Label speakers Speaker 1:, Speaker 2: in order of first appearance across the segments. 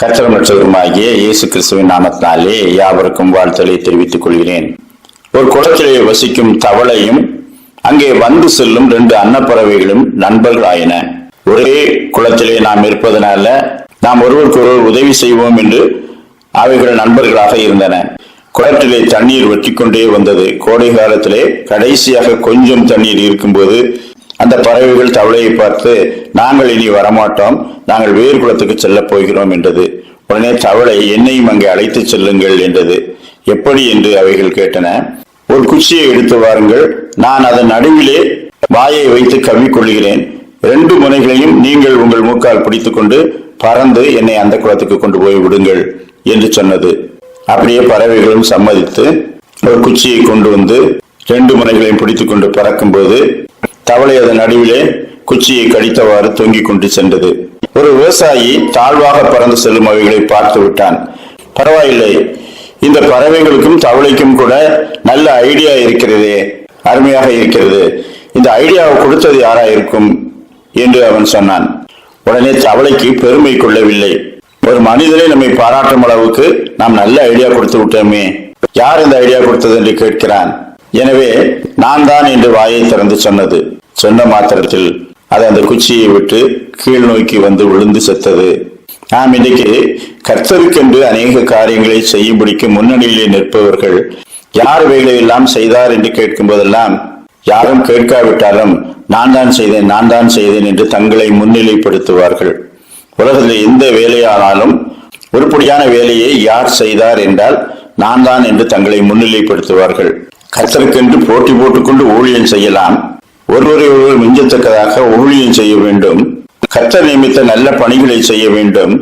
Speaker 1: கர்த்தர் இயேசு கிறிஸ்துவின் நாமத்தினாலே யாவருக்கும் வாழ்த்தலை தெரிவித்துக் கொள்கிறேன். ஒரு குளத்திலே வசிக்கும் தவளையும் அங்கே வந்து செல்லும் ரெண்டு அன்னப்பறவைகளும் நண்பர்களாயின. ஒரே குளத்திலே நாம் இருப்பதனால நாம் ஒருவருக்கு ஒருவர் உதவி செய்வோம் என்று அவைகள் நண்பர்களாக இருந்தன. குளத்திலே தண்ணீர் வெட்டி கொண்டே வந்தது. கோடை காலத்திலே கடைசியாக கொஞ்சம் தண்ணீர் இருக்கும்போது அந்த பறவைகள் தவளையை பார்த்து நாங்கள் இனி வரமாட்டோம். நாங்கள் வேறு குளத்துக்கு செல்லப் போகிறோம் என்றது. உடனே தவளை என்னையும் அங்கே அழைத்துச் செல்லுங்கள் என்றது. எப்படி? என்று அவைகள் கேட்டன. ஒரு குச்சியை எடுத்து வாருங்கள். நான் அதன் நடுவிலே வாயை வைத்து கவ்விக்கொள்கிறேன் ரெண்டு முனைகளையும் நீங்கள் உங்கள் மூக்கால் பிடித்துக்கொண்டு பறந்து என்னை அந்த குளத்துக்கு கொண்டு போய் விடுங்கள் என்று சொன்னது. அப்படியே பறவைகளும் சம்மதித்து ஒரு குச்சியை கொண்டு வந்து ரெண்டு முனைகளையும் பிடித்துக்கொண்டு பறக்கும்போது தவளை அதன் நடுவிலே குச்சியை கடித்தவாறு தொங்கிக் கொண்டு சென்றது. ஒரு விவசாயி தாழ்வாக பறந்து செல்லும் அவைகளை பார்த்து விட்டான். பரவாயில்லை. இந்த பறவைகளுக்கும் தவளைக்கும் கூட நல்ல ஐடியா இருக்கிறதே. அருமையாக இருக்கிறது. இந்த ஐடியாவை கொடுத்தது யாரா இருக்கும் என்று அவன் சொன்னான். உடனே தவளைக்கு பெருமை கொள்ளவில்லை. ஒரு மனிதனை நம்மை பாராட்டும் அளவுக்கு நாம் நல்ல ஐடியா கொடுத்து விட்டோமே. யார் இந்த ஐடியா கொடுத்தது என்று கேட்கிறான். எனவே நான் தான் என்று வாயை திறந்து சொன்னது. சொன்ன மாத்திரத்தில் அது அந்த குச்சியை விட்டு கீழ் நோக்கி வந்து விழுந்து செத்தது. நாம் இன்னைக்கு கர்த்தருக்கென்று அநேக காரியங்களை செய்யும்படிக்கு முன்னணியிலே நிற்பவர்கள் யார் வேலையெல்லாம் செய்தார் என்று கேட்கும் போதெல்லாம் யாரும் கேட்காவிட்டாலும் நான் தான் செய்தேன் நான் தான் செய்தேன் என்று தங்களை முன்னிலைப்படுத்துவார்கள். உலகத்தில் எந்த வேலையானாலும் உருப்படியான வேலையை யார் செய்தார் என்றால் நான் தான் என்று தங்களை முன்னிலைப்படுத்துவார்கள். கர்த்தருக்கென்று போட்டி போட்டுக்கொண்டு ஊழியம் செய்யலாம். ஒருவரை ஒருவர் மிஞ்சத்தக்கதாக ஊழியம் செய்ய வேண்டும். கர்த்தர் நியமித்த நல்ல பணிகளை செய்ய வேண்டும்.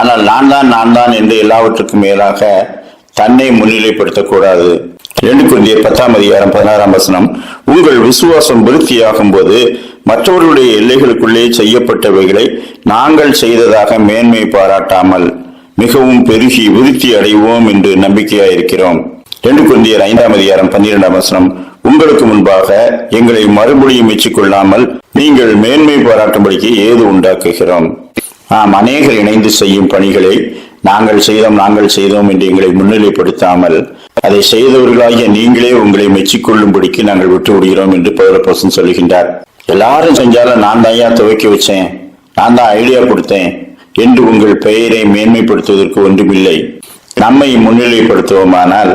Speaker 1: ஆனால் நான் தான் நான் தான் என்று எல்லாவற்றுக்கும் மேலாக தன்னை முன்னிலைப்படுத்தக்கூடாது. இரண்டு குருந்திய பத்தாம் அதிகாரம் பதினாறாம் வசனம் உங்கள் விசுவாசம் விருத்தியாகும் போது மற்றவர்களுடைய எல்லைகளுக்குள்ளே செய்யப்பட்டவைகளை நாங்கள் செய்ததாக மேன்மை பாராட்டாமல் மிகவும் பெருகி விருத்தி அடைவோம் என்று நம்பிக்கையாயிருக்கிறோம். ரெண்டு குந்தியர் ஐந்தாம் அதிகாரம் பன்னிரெண்டாம் வசனம் உங்களுக்கு முன்பாக எங்களை மறுபடியும் மெச்சிக்கொள்ளாமல் நீங்கள் மேன்மை பாராட்டும்படிக்கு ஏது உண்டாக்குகிறோம்? நாம் அநேகர் இணைந்து செய்யும் பணிகளை நாங்கள் செய்தோம் நாங்கள் செய்தோம் என்று எங்களை முன்னிலைப்படுத்தாமல் அதை செய்தவர்களாகிய நீங்களே உங்களை மெச்சிக்கொள்ளும்படிக்கு நாங்கள் விட்டு விடுகிறோம் என்று பௌரப்போசன் சொல்கின்றார் எல்லாரும் செஞ்சாலும் நான் தான் ஐயா துவக்கி வச்சேன் நான் தான் ஐடியா கொடுத்தேன் என்று உங்கள் பெயரை மேன்மைப்படுத்துவதற்கு ஒன்றுமில்லை. நம்மை முன்னிலைப்படுத்துவோமானால்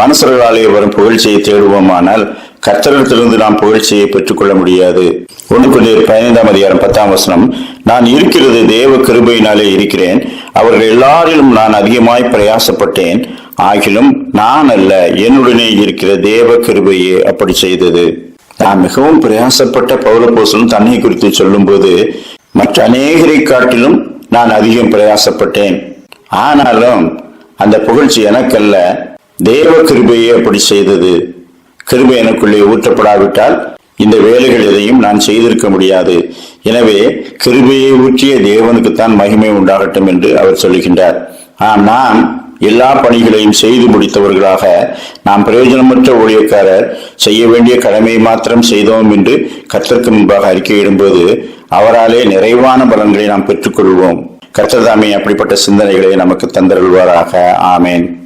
Speaker 1: மனசர்களாலே வரும் புகழ்ச்சியை தேடுவோமானால் கர்த்தரிடத்திலிருந்து நாம் புகழ்ச்சியை பெற்றுக்கொள்ள முடியாது. ஒன்று கொண்டு பதினைந்தாம் அதிகாரம் பத்தாம் வசனம் நான் இருக்கிறது தேவ கிருபையினாலே இருக்கிறேன். அவர்கள் எல்லாரிலும் நான் அதிகமாய் பிரயாசப்பட்டேன். ஆகிலும் நான் அல்ல என்னுடனே இருக்கிற தேவ கிருபையே அப்படி செய்தது. நான் மிகவும் பிரயாசப்பட்ட பௌரபோசனும் தன்னை குறித்து சொல்லும்போது மற்ற அநேகரை காட்டிலும் நான் அதிகம் பிரயாசப்பட்டேன். ஆனாலும் அந்த புகழ்ச்சி எனக்கல்ல தேவ கிருபையை அப்படி செய்தது. கிருபை எனக்குள்ளே ஊற்றப்படாவிட்டால் இந்த வேலைகள் எதையும் நான் செய்திருக்க முடியாது. எனவே கிருபையை ஊற்றிய தேவனுக்குத்தான் மகிமை உண்டாகட்டும் என்று அவர் சொல்லுகின்றார். ஆம் நாம் எல்லா பணிகளையும் செய்து முடித்தவர்களாக நாம் பிரயோஜனமற்ற ஊழியக்காரர் செய்ய வேண்டிய கடமையை மாத்திரம் செய்தோம் என்று கர்த்தருக்கு முன்பாக அறிக்கையிடும்போது அவராலே நிறைவான பலன்களை நாம் பெற்றுக்கொள்வோம். கத்தர் தாமே அப்படிப்பட்ட சிந்தனைகளை நமக்கு தந்தருள்வாராக. ஆமேன்.